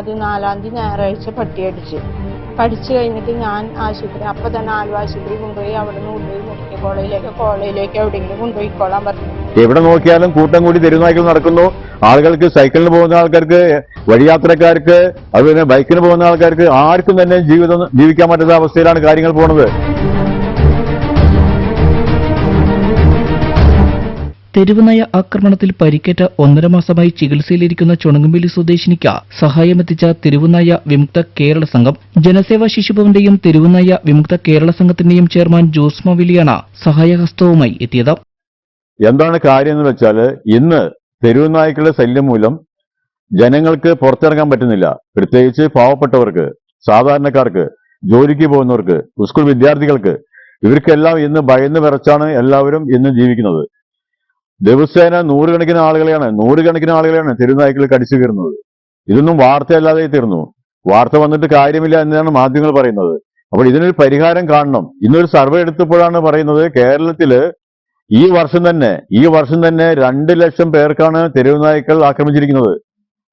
പതിനാലാം തീയതി ഞായറാഴ്ച പട്ടിയടിച്ച് പഠിച്ചു കഴിഞ്ഞിട്ട് ഞാൻ ആശുപത്രി അപ്പൊ തന്നെ ആലുവ ആശുപത്രി കൊണ്ടുപോയി അവിടെ നിന്ന് കൊണ്ടുപോയി മെഡിക്കൽ കോളേജിലേക്ക് കോളേജിലേക്ക് എവിടെയെങ്കിലും കൊണ്ടുപോയിക്കോളാൻ പറഞ്ഞു. എവിടെ നോക്കിയാലും കൂട്ടം കൂടി തെരുവുനായ്ക്കൾ നടക്കുന്നു. ആളുകൾക്ക് സൈക്കിളിന് പോകുന്ന ആൾക്കാർക്ക് വഴിയാത്രക്കാർക്ക് അതുപോലെ ബൈക്കിന് പോകുന്ന ആൾക്കാർക്ക് ആർക്കും തന്നെ ജീവിതം ജീവിക്കാൻ പറ്റാത്ത അവസ്ഥയിലാണ് കാര്യങ്ങൾ പോണത്. തെരുവുനായ ആക്രമണത്തിൽ പരിക്കേറ്റ ഒന്നര മാസമായി ചികിത്സയിലിരിക്കുന്ന ചുണങ്ങുമ്പേലി സ്വദേശിനിക്ക് സഹായമെത്തിച്ച തെരുവുനയ വിമുക്ത കേരള സംഘം ജനസേവാ ശിശുഭവന്റെയും തെരുവുനയ വിമുക്ത കേരള സംഘത്തിന്റെയും ചെയർമാൻ ജോസ് മവിലിയാണ് സഹായഹസ്തവുമായി എത്തിയത്. എന്താണ് കാര്യം എന്ന് വെച്ചാൽ ഇന്ന് തെരുവുനായ്ക്കളുടെ ശല്യം മൂലം ജനങ്ങൾക്ക് പുറത്തിറങ്ങാൻ പറ്റുന്നില്ല. പ്രത്യേകിച്ച് പാവപ്പെട്ടവർക്ക് സാധാരണക്കാർക്ക് ജോലിക്ക് പോകുന്നവർക്ക് സ്കൂൾ വിദ്യാർത്ഥികൾക്ക് ഇവർക്കെല്ലാം ഇന്ന് ഭയന്ന് വിറച്ചാണ് എല്ലാവരും ഇന്ന് ജീവിക്കുന്നത്. ദിവസേന നൂറുകണക്കിന് ആളുകളെയാണ് നൂറുകണക്കിന് ആളുകളെയാണ് തെരുവുനായ്ക്കൾ കടിച്ചു കീറുന്നത് ഇതൊന്നും വാർത്തയല്ലാതെ തീർന്നു. വാർത്ത വന്നിട്ട് കാര്യമില്ല എന്നാണ് മാധ്യമങ്ങൾ പറയുന്നത്. അപ്പോൾ ഇതിനൊരു പരിഹാരം കാണണം. ഇന്നൊരു സർവേ എടുത്തപ്പോഴാണ് പറയുന്നത് കേരളത്തിൽ ഈ വർഷം തന്നെ ഈ വർഷം തന്നെ രണ്ട് ലക്ഷം പേർക്കാണ് തെരുവുനായ്ക്കൾ ആക്രമിച്ചിരിക്കുന്നത്.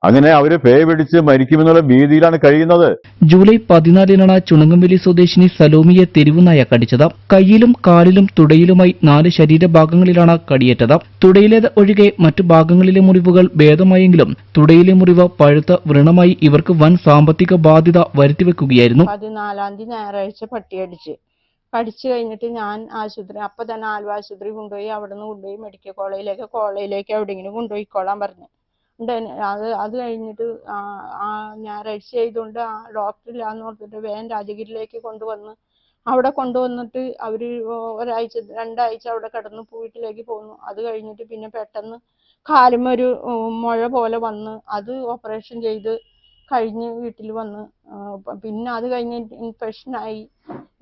അങ്ങനെ അവർ പേ പിടിച്ച് മരിക്കുമെന്നുള്ള ഭീതിയിലാണ് കഴിയുന്നത്. ജൂലൈ പതിനാലിനാണ് ചുണങ്ങുംവെലി സ്വദേശിനി സലോമിയെ തെരുവുനായ കടിച്ചത്. കയ്യിലും കാലിലും തുടയിലുമായി നാല് ശരീരഭാഗങ്ങളിലാണ് കടിയേറ്റത്. തുടയിലേത് ഒഴികെ മറ്റു ഭാഗങ്ങളിലെ മുറിവുകൾ ഭേദമായെങ്കിലും തുടയിലെ മുറിവ് പഴുത്ത വ്രണമായി ഇവർക്ക് വൻ സാമ്പത്തിക ബാധ്യത വരുത്തിവെക്കുകയായിരുന്നു. പതിനാലാം തീയതി ഞായറാഴ്ച പട്ടിയടിച്ച് കടിച്ചു കഴിഞ്ഞിട്ട് ഞാൻ ആശുപത്രി അപ്പൊ തന്നെ ആലുവ ആശുപത്രി കൊണ്ടുപോയി അവിടെ നിന്ന് കൊണ്ടുപോയി മെഡിക്കൽ കോളേജിലേക്ക് കോളേജിലേക്ക് എവിടെയെങ്കിലും കൊണ്ടുപോയിക്കോളാൻ പറഞ്ഞു. അത് അത് കഴിഞ്ഞിട്ട് ഞാൻ ആ ചെയ്തുകൊണ്ട് ആ ഡോക്ടറില്ലാന്ന് ഓർത്തിട്ട് വേഗം രാജഗിരിയിലേക്ക് കൊണ്ടുവന്ന് അവിടെ കൊണ്ടുവന്നിട്ട് അവർ ഒരാഴ്ച രണ്ടാഴ്ച അവിടെ കിടന്നു വീട്ടിലേക്ക് പോന്നു. അത് കഴിഞ്ഞിട്ട് പിന്നെ പെട്ടെന്ന് കാലുമ്മ ഒരു മുഴ പോലെ വന്ന് അത് ഓപ്പറേഷൻ ചെയ്ത് കഴിഞ്ഞ് വീട്ടിൽ വന്ന്. പിന്നെ അത് കഴിഞ്ഞ് ഇൻഫെക്ഷനായി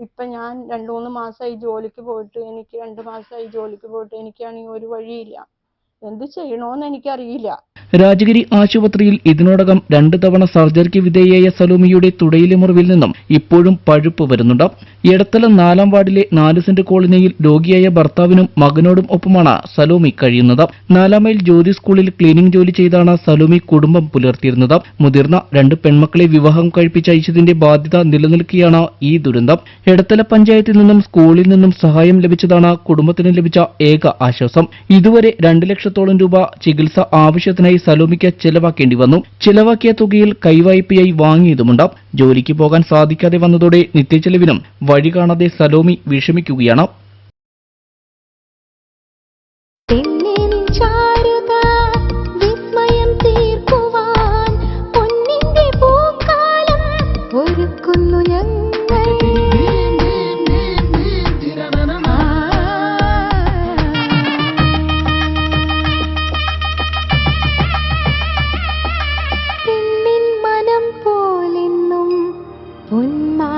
ഇപ്പൊ ഞാൻ രണ്ട് മൂന്ന് മാസമായി ജോലിക്ക് പോയിട്ട് എനിക്ക് രണ്ട് മാസമായി ജോലിക്ക് പോയിട്ട് എനിക്കാണെങ്കിൽ ഒരു വഴിയില്ല. എന്ത് ചെയ്യണോന്ന് എനിക്കറിയില്ല. രാജഗിരി ആശുപത്രിയിൽ ഇതിനോടകം രണ്ടു തവണ സർജറിക്ക് വിധേയയായ സലോമിയുടെ തുടയിലെ മുറിവിൽ നിന്നും ഇപ്പോഴും പഴുപ്പ് വരുന്നുണ്ട്. എടത്തല നാലാം വാർഡിലെ നാല് സെന്റ് കോളനിയിൽ രോഗിയായ ഭർത്താവിനും മകനോടും ഒപ്പമാണ് സലോമി കഴിയുന്നത്. നാലാം മൈൽ ജ്യോതി സ്കൂളിൽ ക്ലീനിംഗ് ജോലി ചെയ്താണ് സലോമി കുടുംബം പുലർത്തിയിരുന്നത്. മുതിർന്ന രണ്ട് പെൺമക്കളെ വിവാഹം കഴിപ്പിച്ച ബാധ്യത നിലനിൽക്കുകയാണ് ഈ ദുരന്തം. എടത്തല പഞ്ചായത്തിൽ നിന്നും സ്കൂളിൽ നിന്നും സഹായം ലഭിച്ചതാണ് കുടുംബത്തിന് ലഭിച്ച ഏക ആശ്വാസം. ഇതുവരെ രണ്ട് ലക്ഷത്തോളം രൂപ ചികിത്സ ആവശ്യത്തിനായി സലോമിക്ക് ചെലവാക്കേണ്ടി വന്നു. ചെലവാക്കിയ തുകയിൽ കൈവായ്പയായി വാങ്ങിയതുമുണ്ട്. ജോലിക്ക് പോകാൻ സാധിക്കാതെ വന്നതോടെ നിത്യച്ചെലവിനും വഴി കാണാതെ സലോമി വിഷമിക്കുകയാണ്.